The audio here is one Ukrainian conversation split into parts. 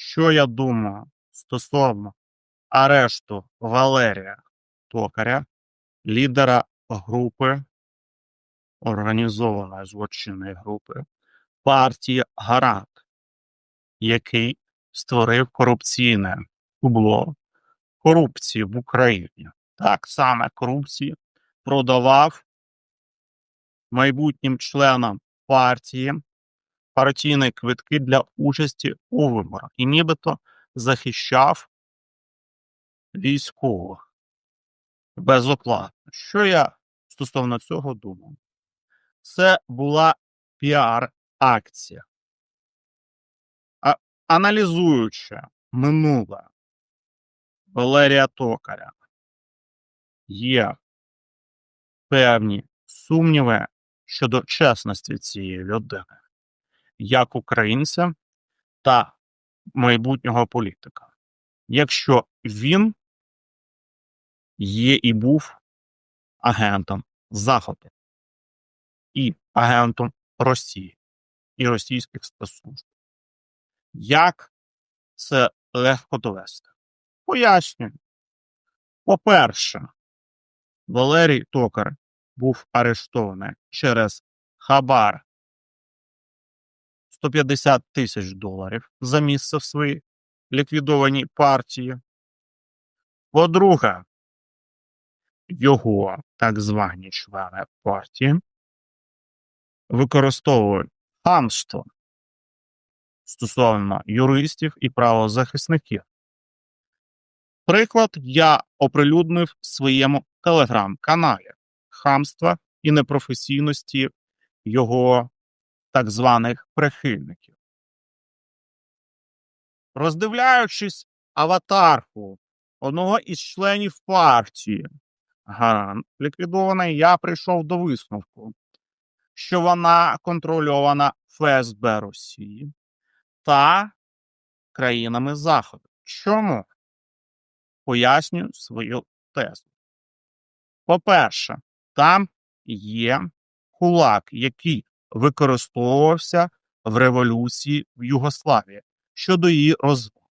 Що я думаю стосовно арешту Валерія Токаря, лідера групи, організованої злочинної групи, партії Гарант, який створив корупційне кубло корупції в Україні. Так саме корупції продавав майбутнім членам партії партійні квитки для участі у виборах і нібито захищав військових безоплатно. Що я стосовно цього думаю? Це була піар-акція. Аналізуючи минуле Валерія Токаря, є певні сумніви щодо чесності цієї людини, як українця та майбутнього політика. Якщо він є і був агентом Заходу і агентом Росії і російських спецслужб. Як це легко довести? Пояснюю. По-перше, Валерій Токар був арештований через хабар 150 тисяч доларів за місце в своїй ліквідованій партії. По-друге, його так звані члени партії використовують хамство стосовно юристів і правозахисників. Приклад я оприлюднив в своєму телеграм-каналі хамства і непрофесійності його так званих прихильників. Роздивляючись аватарку одного із членів партії ліквідований, я прийшов до висновку, що вона контрольована ФСБ Росії та країнами Заходу. Чому? Пояснюю свою тезу. По-перше, там є кулак, який використовувався в революції в Югославії щодо її розвитку.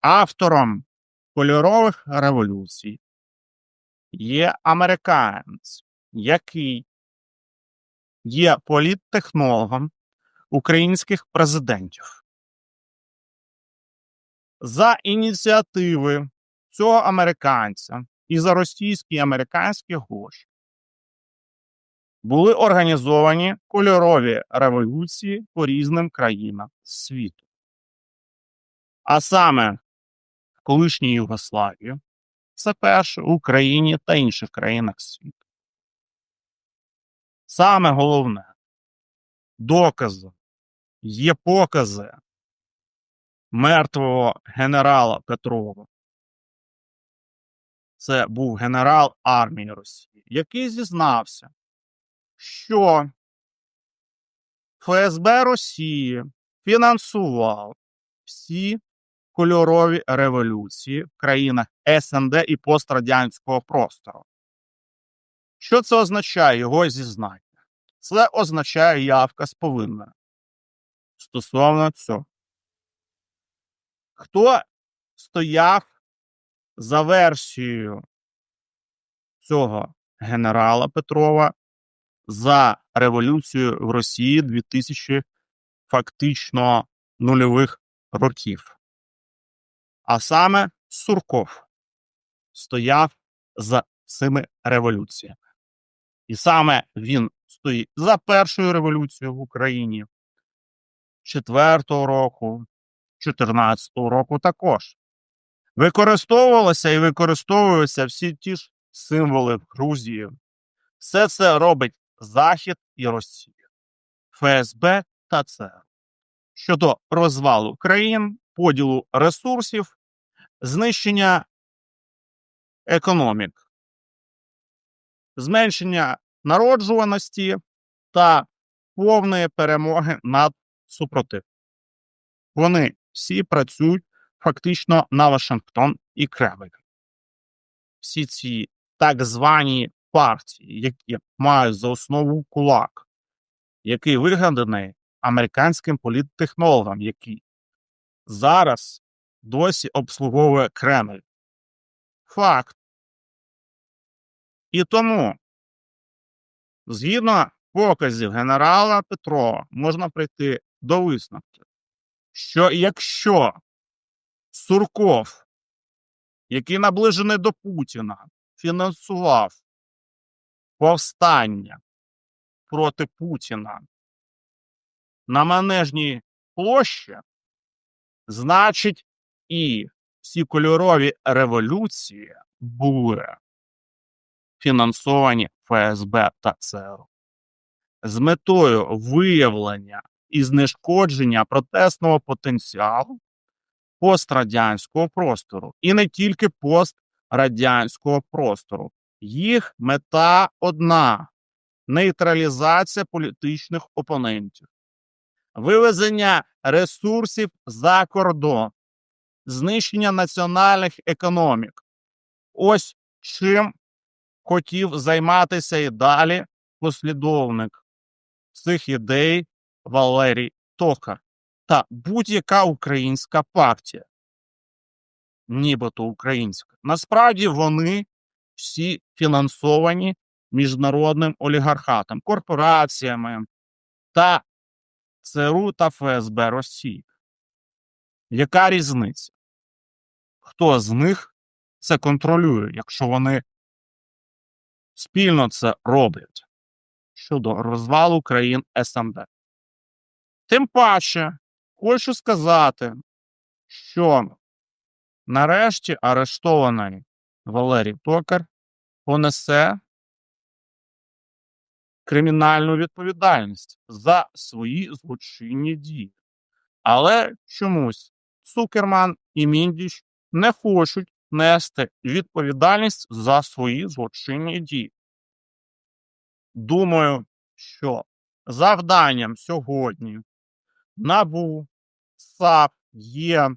Автором кольорових революцій є американець, який є політтехнологом українських президентів. За ініціативи цього американця і за російські і американські гроші були організовані кольорові революції по різним країнам світу. А саме в колишній Югославії, це перше в Україні та інших країнах світу. Саме головне докази є покази мертвого генерала Петрова. Це був генерал армії Росії, який зізнався, що ФСБ Росії фінансував всі кольорові революції в країнах СНД і пострадянського простору. Що це означає його зізнання? Це означає явка з повинною. Стосовно цього. Хто стояв за версією цього генерала Петрова за революцію в Росії 2000 фактично нульових років? А саме Сурков стояв за цими революціями. І саме він стоїть за першою революцією в Україні 4-го року, 14-го року також. Використовувалися і використовуються всі ті ж символи в Грузії. Все це робить Захід і Росія, ФСБ та ЦР. Щодо розвалу країн, поділу ресурсів, знищення економік, зменшення народжуваності та повної перемоги над супротивником. Вони всі працюють фактично на Вашингтон і Кремль. Всі ці так звані партії, які мають за основу кулак, який вигаданий американським політтехнологом, який зараз досі обслуговує Кремль. Факт. І тому, згідно показів генерала Петрова, можна прийти до висновків, що якщо Сурков, який наближений до Путіна, фінансував повстання проти Путіна на Манежній площі, значить, і всі кольорові революції були фінансовані ФСБ та ЦРУ з метою виявлення і знешкодження протестного потенціалу пострадянського простору, і не тільки пострадянського простору. Їх мета одна нейтралізація політичних опонентів, вивезення ресурсів за кордон, знищення національних економік. Ось чим хотів займатися і далі послідовник цих ідей Валерій Токар та будь-яка українська партія, нібито українська. Насправді вони всі фінансовані міжнародним олігархатом, корпораціями та ЦРУ та ФСБ Росії. Яка різниця? Хто з них це контролює, якщо вони спільно це роблять щодо розвалу країн СНД? Тим паче, хочу сказати, що нарешті арештований Валерій Токар понесе кримінальну відповідальність за свої злочинні дії. Але чомусь Цукерман і Міндіч не хочуть нести відповідальність за свої злочинні дії. Думаю, що завданням сьогодні НАБУ, САП є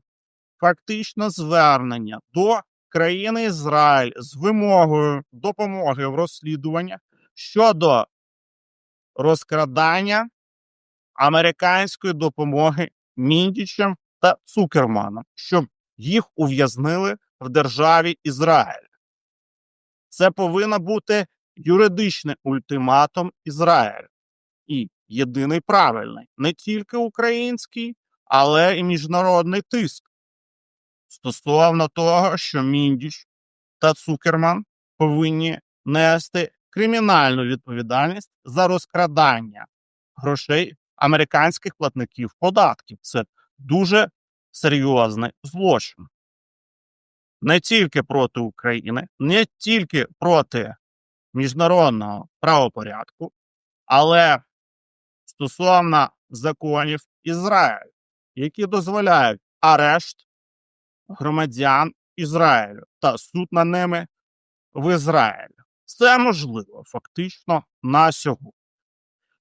фактично звернення до країни Ізраїль з вимогою допомоги в розслідуванні щодо розкрадання американської допомоги Міндічем та Цукерманом, щоб їх ув'язнили в державі Ізраїль. Це повинен бути юридичний ультиматум Ізраїлю. І єдиний правильний, не тільки український, але і міжнародний тиск стосовно того, що Міндіч та Цукерман повинні нести кримінальну відповідальність за розкрадання грошей американських платників податків. Це дуже серйозний злочин. Не тільки проти України, не тільки проти міжнародного правопорядку, але стосовно законів Ізраїлю, які дозволяють арешт громадян Ізраїлю та суд над ними в Ізраїлі. Це можливо фактично на сьогодні.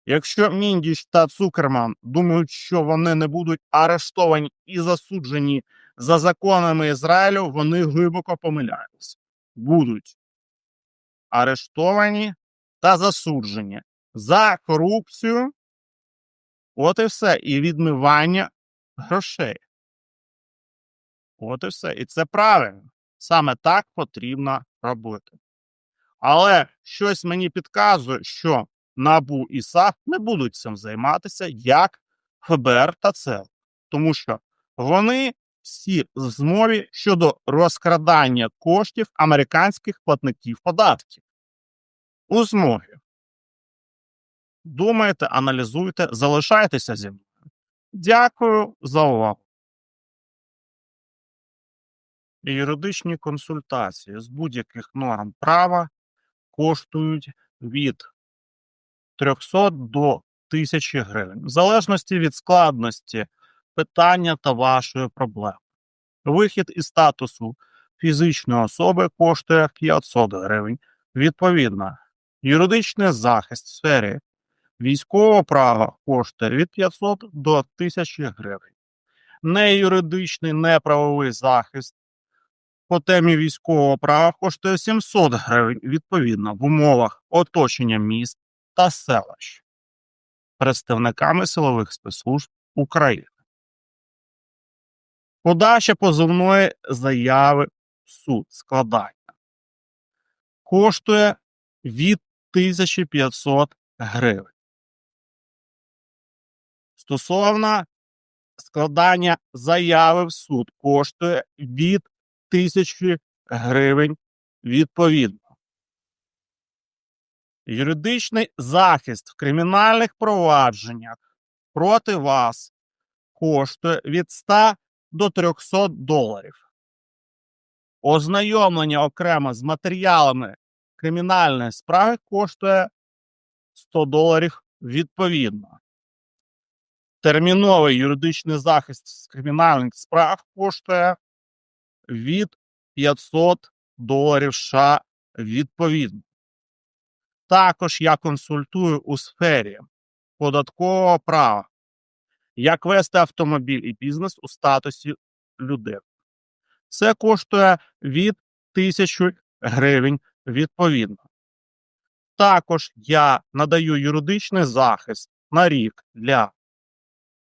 Якщо Міндіч та Цукерман думають, що вони не будуть арештовані і засуджені за законами Ізраїлю, вони глибоко помиляються. Будуть арештовані та засуджені за корупцію. От і все. І відмивання грошей. От і все. І це правильно. Саме так потрібно робити. Але щось мені підказує, що НАБУ і САП не будуть цим займатися як ФБР та ЦЕЛ. Тому що вони всі в змові щодо розкрадання коштів американських платників податків. У змові. Думайте, аналізуйте, залишайтеся зі мною. Дякую за увагу. Юридичні консультації з будь-яких норм права коштують від 300 до 1000 гривень, в залежності від складності питання та вашої проблеми. Вихід із статусу фізичної особи коштує 500 гривень. Відповідно, юридичний захист в сфері військового права коштує від 500 до 1000 гривень. Неюридичний неправовий захист по темі військового права коштує 700 гривень відповідно в умовах оточення міст та селищ представниками силових спецслужб України. Подача позовної заяви в суд складання коштує від 1500 гривень. Стосовно складання заяви в суд коштує від 1000 гривень відповідно. Юридичний захист в кримінальних провадженнях проти вас коштує від 100 до 300 доларів. Ознайомлення окремо з матеріалами кримінальної справи коштує 100 доларів відповідно. Терміновий юридичний захист з кримінальних справ коштує від 500 доларів США відповідно. Також я консультую у сфері податкового права, як вести автомобіль і бізнес у статусі людини. Це коштує від 1000 гривень відповідно. Також я надаю юридичний захист на рік для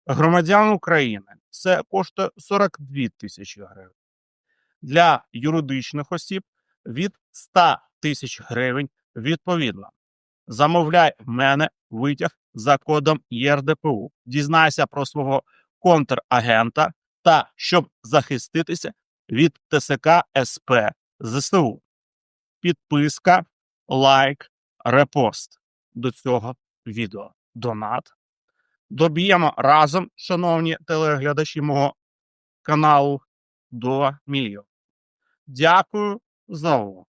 громадян України. Це коштує 42 тисячі гривень. Для юридичних осіб від 100 тисяч гривень відповідно. Замовляй в мене витяг за кодом ЄРДПУ. Дізнайся про свого контрагента та щоб захиститися від ТСК СП ЗСУ. Підписка, лайк, репост до цього відео. Донат. Доб'ємо разом, шановні телеглядачі мого каналу, до мільйон. Дякую увагу.